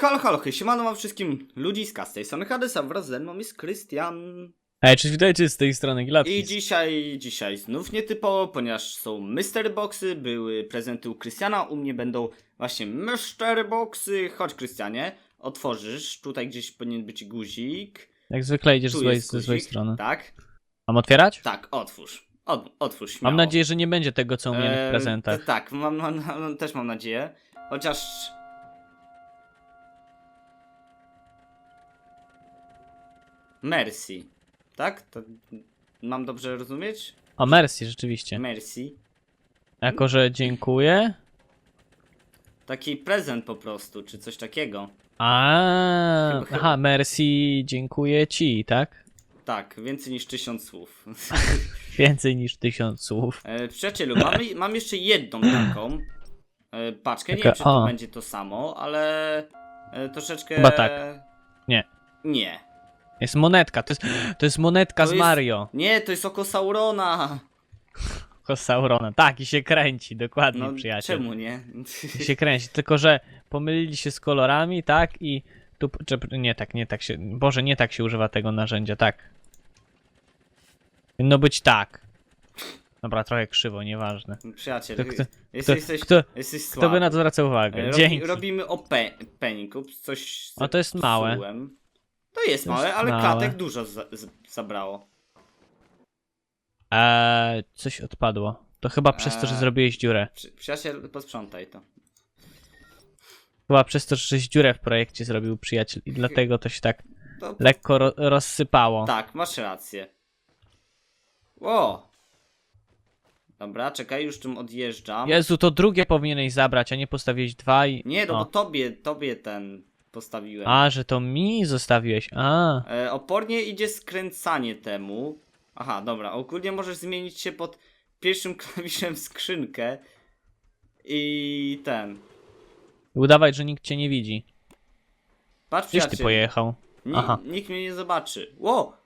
Halo, halo, hej, siemano wam wszystkim ludziska z tej strony Hadesa, wraz ze mną jest Krystian. Ej, cześć, witajcie z tej strony I Gladkis. dzisiaj, dzisiaj znów nietypowo, ponieważ są mystery boxy, były prezenty u Krystiana, u mnie będą właśnie mystery boxy. Chodź Krystianie, otworzysz, tutaj gdzieś powinien być guzik. Jak zwykle idziesz Tu złej, jest ze złej guzik, strony. Tak, Mam otwierać? tak, otwórz. Od, otwórz śmiało. Mam nadzieję, że nie będzie tego, co u mnie w Eee, prezentach. Tak, mam, mam, mam, też mam nadzieję. Chociaż. Mercy. Tak? To mam dobrze rozumieć? O, mercy, rzeczywiście. Mercy. Jako, że dziękuję. Taki prezent po prostu, czy coś takiego. A, aha, mercy, dziękuję ci, tak? Tak, więcej niż tysiąc słów. Więcej niż tysiąc słów. E, przyjacielu, mamy, mam jeszcze jedną taką e, paczkę. Nie Taka- wiem, czy to o. będzie to samo, ale e, troszeczkę. Chyba tak. Nie. Nie. Jest monetka, to jest, to jest monetka To z jest- Mario. Nie, to jest oko Saurona. Ko Saurona. Tak, i się kręci, dokładnie, No przyjaciel. czemu nie? I się kręci, tylko że pomylili się z kolorami, tak? I tu, czy, nie tak, nie tak się, Boże, nie tak się używa tego narzędzia, tak. Powinno być tak. Dobra, trochę krzywo, nieważne. Przyjaciel, Kto- kto- jesteś, kto- jesteś, kto- jesteś Kto słaby. by na to zwracał uwagę? Robi, Dzięki. Robimy o pe coś A to jest małe. zepsułem. To jest małe, ale małe. klatek dużo za z zabrało. Eee, coś odpadło. To chyba przez to, że Eee. zrobiłeś dziurę. Przy, przyjaciel, posprzątaj to. Chyba przez to, żeś dziurę w projekcie zrobił przyjaciel i dlatego to się tak to lekko ro rozsypało. tak, masz rację. O! Dobra, czekaj, już tym odjeżdżam. Jezu, to drugie powinieneś zabrać, a nie postawiłeś dwa i... Nie, no o. bo tobie, tobie ten postawiłem. A, że to mi zostawiłeś, a. E, opornie idzie skręcanie temu. Aha, dobra. Ogólnie możesz zmienić się pod pierwszym klawiszem skrzynkę. I ten. Udawać, że nikt cię nie widzi. Patrz, Gdzieś ty przyjaciel. pojechał? Ni- Aha. Nikt mnie nie zobaczy. Ło!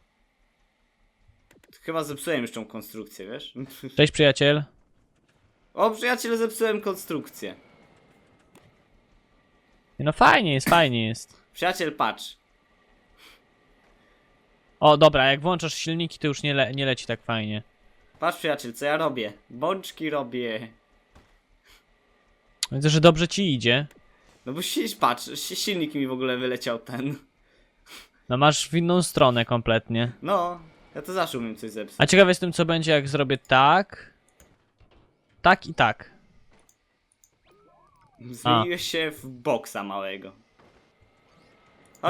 Chyba zepsułem już tą konstrukcję, wiesz? Cześć przyjaciel. O, przyjaciel, zepsułem konstrukcję. No fajnie jest, fajnie jest. Przyjaciel, patrz. O, dobra, jak włączasz silniki, to już nie, le nie leci tak fajnie. Patrz, przyjaciel, co ja robię. Bączki robię. Widzę, że dobrze ci idzie. No bo si- patrz, si- silnik mi w ogóle wyleciał ten. No masz w inną stronę kompletnie. No, ja to zawsze umiem coś zepsuć. A ciekaw jestem, co będzie, jak zrobię tak. Tak i tak. Zmieniłeś się w boksa małego.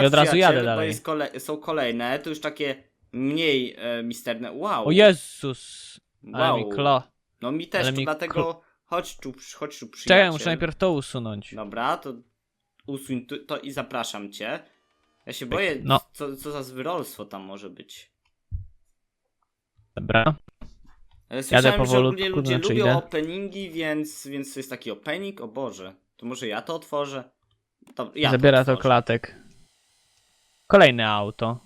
I od razu jadę dalej. Jest kole są kolejne, to już takie mniej e, misterne. Wow. O Jezus! Ale wow. mi klo. No mi też, ale to mi dlatego chodź tu, chodź tu przyjaciel. Czekaj, muszę najpierw to usunąć. Dobra, to usuń tu, to i zapraszam cię. Ja się boję, no. co, co za zwyrolstwo tam może być. Dobra. Słyszałem, że powolutku, ogólnie ludzie znaczy lubią idę. openingi, więc, więc to jest taki opening. O Boże, to może ja to otworzę? To, ja Zabiera to otworzę. klatek. Kolejne auto.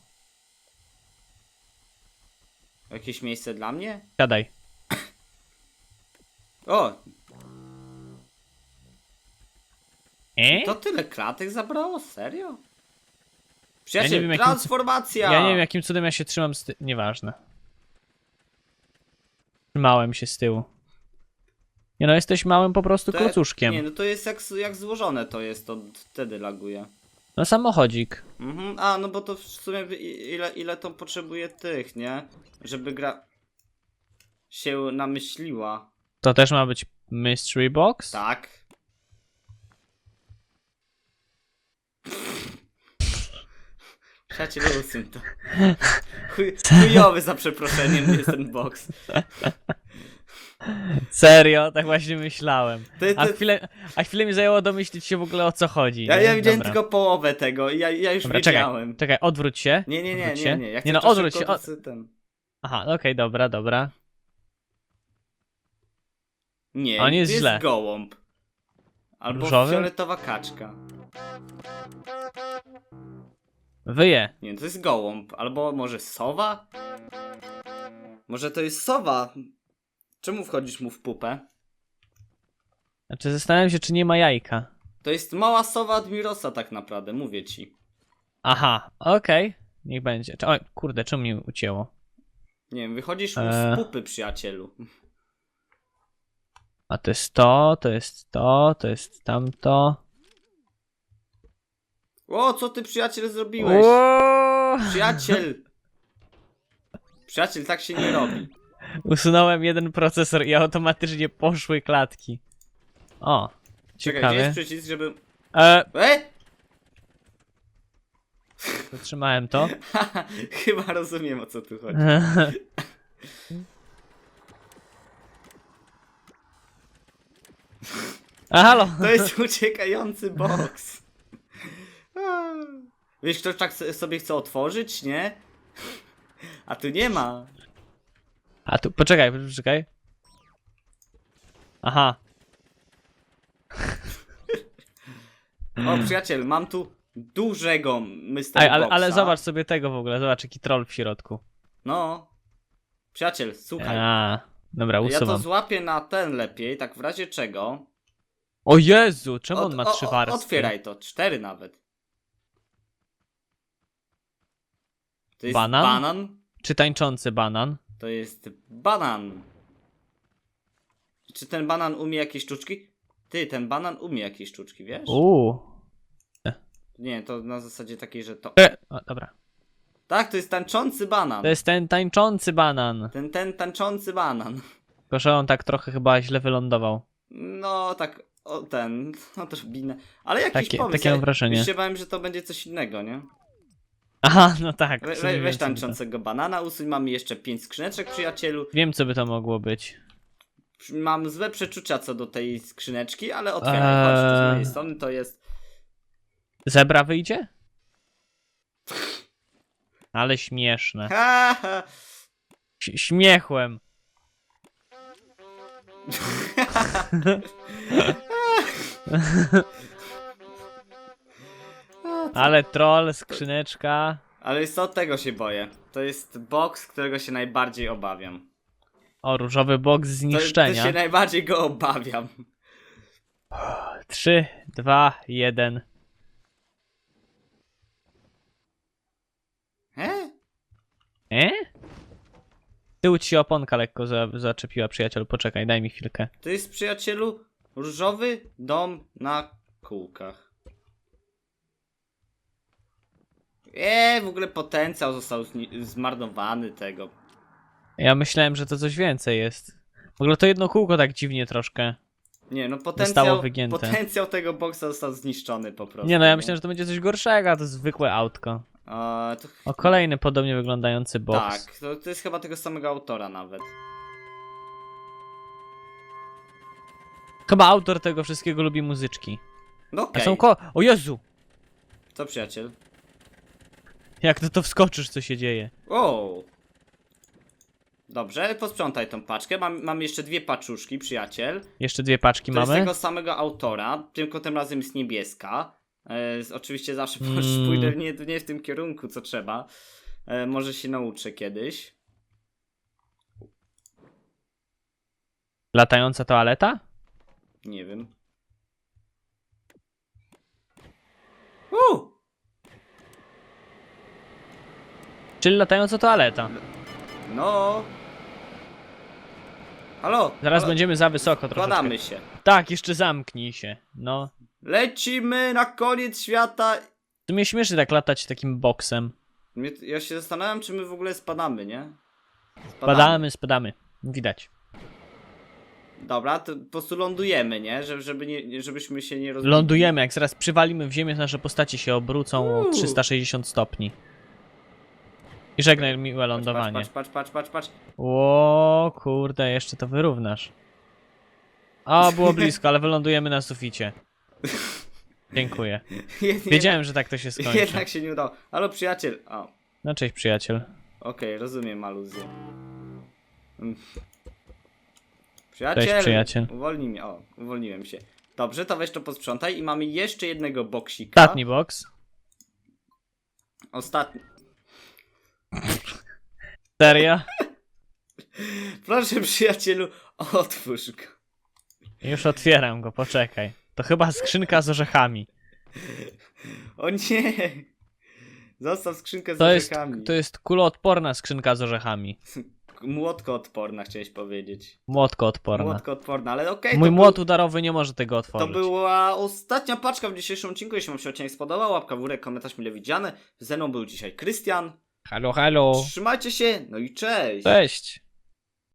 Jakieś miejsce dla mnie? Siadaj. O, E? to tyle klatek zabrało? Serio? Przyjaciel, wiem, jakim- transformacja! Ja nie wiem, jakim cudem ja się trzymam z ty... Nieważne. Trzymałem się z tyłu. Nie no, jesteś małym po prostu To- klocuszkiem. Nie, no to jest jak, jak złożone to jest, to wtedy laguje. No samochodzik. Mhm. A, no bo to w sumie ile, ile to potrzebuje tych, nie? Żeby gra się namyśliła. To też ma być mystery box? Tak. Przyjaciel, usuń to. Chuj, chujowy za przeproszeniem jest ten box. Serio? Tak właśnie myślałem. To, A to, chwilę, a chwilę mi zajęło domyślić się w ogóle o co chodzi. ja, nie? ja widziałem Dobra. tylko połowę tego i ja, ja już Dobra, czekaj, wiedziałem. czekaj, odwróć się. Nie, nie, nie, nie, nie. Jak Nie no, odwróć się, to o- sy- ten. Aha, okej, dobra, dobra. Nie, A, nie jest to źle. jest gołąb. Albo Różowy? fioletowa kaczka. Wyje. Nie, to jest gołąb. Albo może sowa? Może to jest sowa? Czemu wchodzisz mu w pupę? Znaczy zastanawiam się, czy nie ma jajka. To jest mała sowa Admirosa tak naprawdę, mówię ci. Aha, okej. Niech będzie. Cze- Oj, kurde, czemu mnie ucięło? Nie wiem, wychodzisz mu Eee. z pupy, przyjacielu. A to jest to, to jest to, to jest tamto. O, co ty przyjaciel zrobiłeś? Ło! Przyjaciel! Przyjaciel, tak się nie robi. Usunąłem jeden procesor i automatycznie poszły klatki. O, Czekaj, gdzie ciekawie. jest przycisk, żeby... E, E? zatrzymałem to. Chyba rozumiem, o co tu chodzi. A halo! To jest uciekający boks. Wiesz, ktoś tak se- sobie chce otworzyć, nie? A tu nie ma. A tu, poczekaj, poczekaj. Aha, O, przyjaciel, mam tu dużego Mr. Ej, ale, Boxa. ale zobacz sobie tego w ogóle, zobacz jaki troll w środku. No. Przyjaciel, słuchaj. A, dobra, ja to złapię na ten lepiej, tak w razie czego. O Jezu, czemu on ma o- trzy o- warstwy? Otwieraj to, cztery nawet. To jest Banan? banan? Czy tańczący banan? To jest banan. Czy ten banan umie jakieś sztuczki? Ty, ten banan umie jakieś sztuczki, wiesz? Uuu. Nie, to na zasadzie takiej, że to... E, o, dobra. Tak, to jest tańczący banan. To jest ten tańczący banan. Ten, ten tańczący banan. Tylko, że on tak trochę chyba źle wylądował. No, tak, o ten, odrobinę. Ale jakiś Takie- pomysł. takie mam wrażenie. Już się bałem, że to będzie coś innego, nie? Aha, no tak. We, we, weź tańczącego banana, usuń, mamy jeszcze pięć skrzyneczek, przyjacielu. Wiem, co by to mogło być. Mam złe przeczucia co do tej skrzyneczki, ale otwieraj, chodź, tu z Eee. mojej strony to jest... Zebra wyjdzie? Ale śmieszne. Ha, ha. Ś- śmiechłem. Ale troll, skrzyneczka. Ale jest od tego się boję. To jest box, którego się najbardziej obawiam. O, różowy boks To, to zniszczenia. się najbardziej go obawiam. 3, 2, 1. E? E? Tył ci oponka lekko za, zaczepiła, przyjaciel. Poczekaj, daj mi chwilkę. To jest przyjacielu różowy dom na kółkach. Eee, w ogóle potencjał został zmarnowany tego. Ja myślałem, że to coś więcej jest. W ogóle to jedno kółko tak dziwnie troszkę. Nie, no potencjał, potencjał tego boksa został zniszczony po prostu. Nie no, ja myślałem, że to będzie coś gorszego, a to zwykłe autko. A, to, O, kolejny podobnie wyglądający boks. tak, to, to jest chyba tego samego autora nawet. Chyba autor tego wszystkiego lubi muzyczki. No okej, są ko... O Jezu! co przyjaciel? Jak ty to wskoczysz, co się dzieje? O. Dobrze, posprzątaj tą paczkę. Mam, mam jeszcze dwie paczuszki, przyjaciel. Jeszcze dwie paczki To jest mamy. tego samego autora, tylko tym razem jest niebieska. E, z- oczywiście zawsze Mm. mm. pójdę nie, nie w tym kierunku, co trzeba. E, może się nauczę kiedyś. Latająca toaleta? Nie wiem. Uuu! Czyli latająca toaleta. No. Halo? Zaraz halo? będziemy za wysoko trochę. Wkładamy się. Tak, jeszcze zamknij się. No. Lecimy na koniec świata. To mnie śmieszy tak latać takim boksem. Mnie- Ja się zastanawiam, czy my w ogóle spadamy, nie? Spadamy, spadamy. Widać. Dobra, to po prostu lądujemy, nie? Żeby, żeby nie, żebyśmy się nie rozbili. Lądujemy, jak zaraz przywalimy w ziemię, to nasze postacie się obrócą o Uuu. 360 stopni. I żegnaj miłe lądowanie. Patrz, patrz, patrz, patrz, patrz. O kurde, jeszcze to wyrównasz. O, było blisko, ale wylądujemy na suficie. Dziękuję. Wiedziałem, że tak to się skończy. Jednak się nie udało. Halo, przyjaciel. O, okej, No cześć przyjaciel. rozumiem aluzję. Mm. Przyjaciel. Cześć, przyjaciel. Uwolnij mnie. O, uwolniłem się. Dobrze, to weź to posprzątaj i mamy jeszcze jednego boksika. Ostatni boks. Ostatni. Serio? Proszę, przyjacielu, otwórz go. Już otwieram go, poczekaj. To chyba skrzynka z orzechami. O nie! Zostaw skrzynkę z To jest, orzechami. to jest kuloodporna skrzynka z orzechami. Młotkoodporna chciałeś powiedzieć. Młotkoodporna. Młotkoodporna, ale okej. Mój to młot był- udarowy nie może tego To otworzyć. była ostatnia paczka w dzisiejszym odcinku. Jeśli wam się odcinek spodobał, łapka w górę, komentarz mile widziany. Ze mną był dzisiaj Krystian. Halo, halo. Trzymajcie się, no i cześć! Cześć.